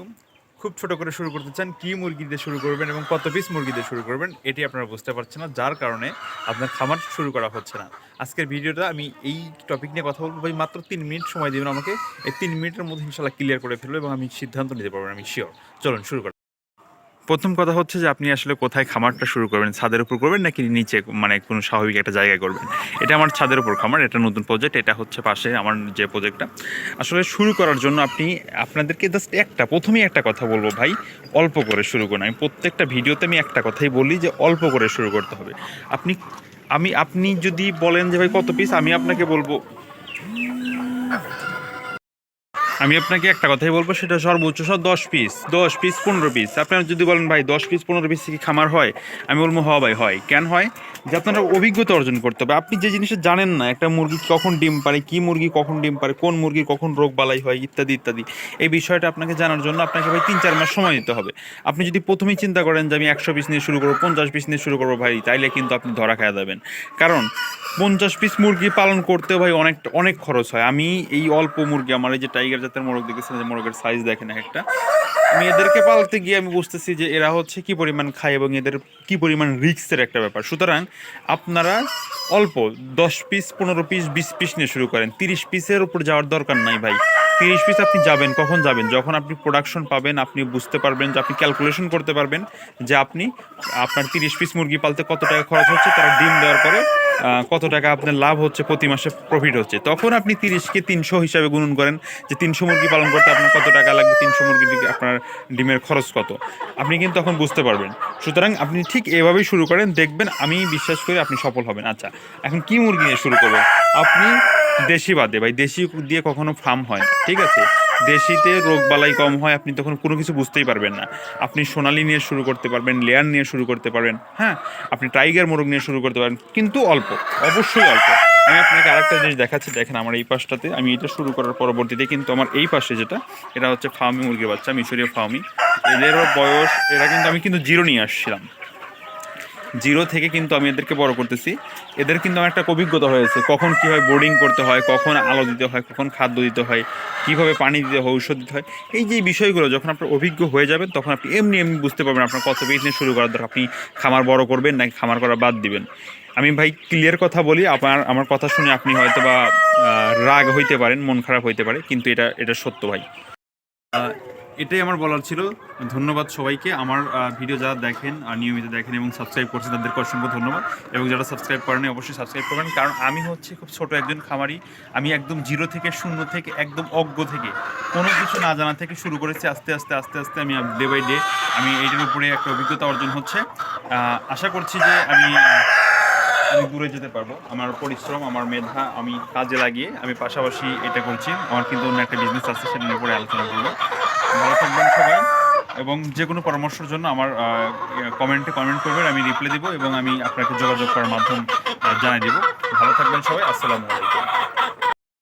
আলাইকুম। খুব ছোট করে শুরু করতে চান, কী মুরগি দিয়ে শুরু করবেন এবং কত পিস মুরগি দিয়ে শুরু করবেন, এটি আপনারা বুঝতে পারছেন না, যার কারণে আপনার খামার শুরু করা হচ্ছে না। আজকের ভিডিওটা আমি এই টপিক নিয়ে কথা বলব মাত্র তিন মিনিট সময় দেবেন আমাকে। এই তিন মিনিটের মধ্যে ইনশাল্লাহ ক্লিয়ার করে ফেলব এবং আমি সিদ্ধান্ত নিতে পারব আমি শিওর চলুন, শুরু করি প্রথম কথা হচ্ছে যে আপনি আসলে কোথায় খামারটা শুরু করবেন, ছাদের উপর করবেন নাকি নিচে মানে কোনো স্বাভাবিক একটা জায়গায় করবেন? এটা আমার ছাদের উপর খামার, এটা নতুন প্রজেক্ট এটা হচ্ছে পাশে আমার যে প্রজেক্টটা আসলে শুরু করার জন্য আপনি, আপনাদেরকে জাস্ট একটা, প্রথমেই একটা কথা বলব ভাই, অল্প করে শুরু করুন। আমি প্রত্যেকটা ভিডিওতে আমি একটা কথাই বলি যে অল্প করে শুরু করতে হবে। আপনি, আমি, আপনি যদি বলেন যে ভাই কত পিস আমি আপনাকে বলব। আমি আপনাকে একটা কথাই বলব, সেটা সর্বোচ্চ সব দশ পিস দশ পিস পনেরো পিস আপনারা যদি বলেন, ভাই, দশ পিস পনেরো পিস কি খামার হয়? আমি বলব হ ভাই, হয়। কেন হয়? যে আপনারা অভিজ্ঞতা অর্জন করতে হবে। আপনি যে জিনিসটা জানেন না, একটা মুরগি কখন ডিম পারে, কি মুরগি কখন ডিম পারে, কোন মুরগি কখন রোগ বালাই হয়, ইত্যাদি ইত্যাদি, এই বিষয়টা আপনাকে জানার জন্য আপনাকে ভাই তিন চার মাস সময় দিতে হবে। আপনি যদি প্রথমেই চিন্তা করেন যে আমি একশো পিস নিয়ে শুরু করব, পঞ্চাশ পিস নিয়ে শুরু করব, ভাই, তাইলে কিন্তু আপনি ধরা খাওয়া যাবেন। কারণ পঞ্চাশ পিস মুরগি পালন করতে ভাই অনেক অনেক খরচ হয়। আমি এই অল্প মুরগি আমার, এই যে টাইগার জাতের মোরগ দেখেছেন, যে মোরগের সাইজ দেখেন একটা মেয়েদেরকে পালতে গিয়ে আমি বুঝতেছি যে এরা হচ্ছে কি পরিমাণ খায় এবং এদের কি পরিমাণ রিক্সের একটা ব্যাপার। সুতরাং আপনারা অল্প দশ পিস পনেরো পিস বিশ পিস নিয়ে শুরু করেন। তিরিশ পিসের উপর যাওয়ার দরকার নাই ভাই। তিরিশ পিস আপনি যাবেন, কখন যাবেন? যখন আপনি প্রোডাকশন পাবেন, আপনি বুঝতে পারবেন যে আপনি ক্যালকুলেশন করতে পারবেন যে আপনি, আপনার তিরিশ পিস মুরগি পালতে কত টাকা খরচ হচ্ছে, তারা ডিম দেওয়ার পরে কত টাকা আপনার লাভ হচ্ছে, প্রতি মাসে প্রফিট হচ্ছে। তখন আপনি তিরিশকে তিনশো হিসাবে গুণন করেন যে তিনশো মুরগি পালন করতে আপনার কত টাকা লাগবে, তিনশো মুরগি আপনার ডিমের খরচ কত। আপনি কিন্তু তখন বুঝতে পারবেন। সুতরাং আপনি ঠিক এভাবেই শুরু করেন, দেখবেন, আমি বিশ্বাস করি আপনি সফল হবেন। আচ্ছা এখন কি মুরগি নিয়ে শুরু করবেন? আপনি দেশি বাদে, ভাই। দেশি দিয়ে কখনো ফার্ম হয় ঠিক আছে? দেশিতে রোগ বালাই কম হয়, আপনি তখন কোনো কিছু বুঝতেই পারবেন না। আপনি সোনালি নিয়ে শুরু করতে পারবেন, লেয়ার নিয়ে শুরু করতে পারবেন হ্যাঁ? আপনি টাইগার মোরগ নিয়ে শুরু করতে পারেন কিন্তু অল্প, অবশ্যই অল্প। আমি আপনাকে আরেকটা জিনিস দেখাচ্ছি, দেখেন আমার এই পাশটাতে, আমি এটা শুরু করার পরবর্তীতে কিন্তু আমার এই পাশে যেটা, এটা হচ্ছে ফার্মি মুরগির বাচ্চা, মিশরীয় ফার্মি। এদেরও বয়স, এরা কিন্তু আমি কিন্তু জিরো নিয়ে আসছিলাম। জিরো থেকে কিন্তু আমি এদেরকে বড় করতেছি। এদের কিন্তু আমার একটা অভিজ্ঞতা হয়েছে। কখন কীভাবে বোর্ডিং করতে হয়, কখন আলো দিতে হয়, কখন খাদ্য দিতে হয়, কীভাবে পানি দিতে হয়, ঔষধ দিতে হয়, এই যে বিষয়গুলো যখন আপনার অভিজ্ঞ হয়ে যাবেন, তখন আপনি এমনি এমনি বুঝতে পারবেন আপনার কত বিজনেস শুরু করার দরকার। আপনি খামার বড় করবেন নাকি খামার করা বাদ দিবেন? আমি ভাই ক্লিয়ার কথা বলি, আপনার, আমার কথা শুনে আপনি হয়তো বা রাগ হইতে পারেন, মন খারাপ হইতে পারে, কিন্তু এটা এটা সত্য ভাই। এটাই আমার বলার ছিল। ধন্যবাদ সবাইকে। আমার ভিডিও যারা দেখেন আর নিয়মিত দেখেন এবং সাবস্ক্রাইব করছেন, তাদেরকে অসংখ্য ধন্যবাদ। এবং যারা সাবস্ক্রাইব করেন অবশ্যই সাবস্ক্রাইব করবেন। কারণ আমি হচ্ছে খুব ছোট একজন খামারি। আমি একদম জিরো থেকে শূন্য থেকে, একদম অজ্ঞ থেকে কোনো কিছু না জানা থেকে শুরু করেছি। আস্তে আস্তে আস্তে আস্তে আমি ডে বাই ডে আমি এইটার উপরে একটা অভিজ্ঞতা অর্জন হচ্ছে। আশা করছি যে আমি আমি দূরে যেতে পারব। আমার পরিশ্রম, আমার মেধা, আমি কাজে লাগিয়ে আমি পাশাপাশি এটা করছি। আমার কিন্তু অন্য একটা বিজনেস আছে, সেটা নিয়ে পরে আলোচনা করব। ভালো থাকবেন সবাই। এবং যে কোনো পরামর্শের জন্য আমার কমেন্টে কমেন্ট করবেন, আমি রিপ্লাই দেবো এবং আমি আপনাকে যোগাযোগ করার মাধ্যম জানিয়ে দিব। ভালো থাকবেন সবাই, আসসালামু আলাইকুম।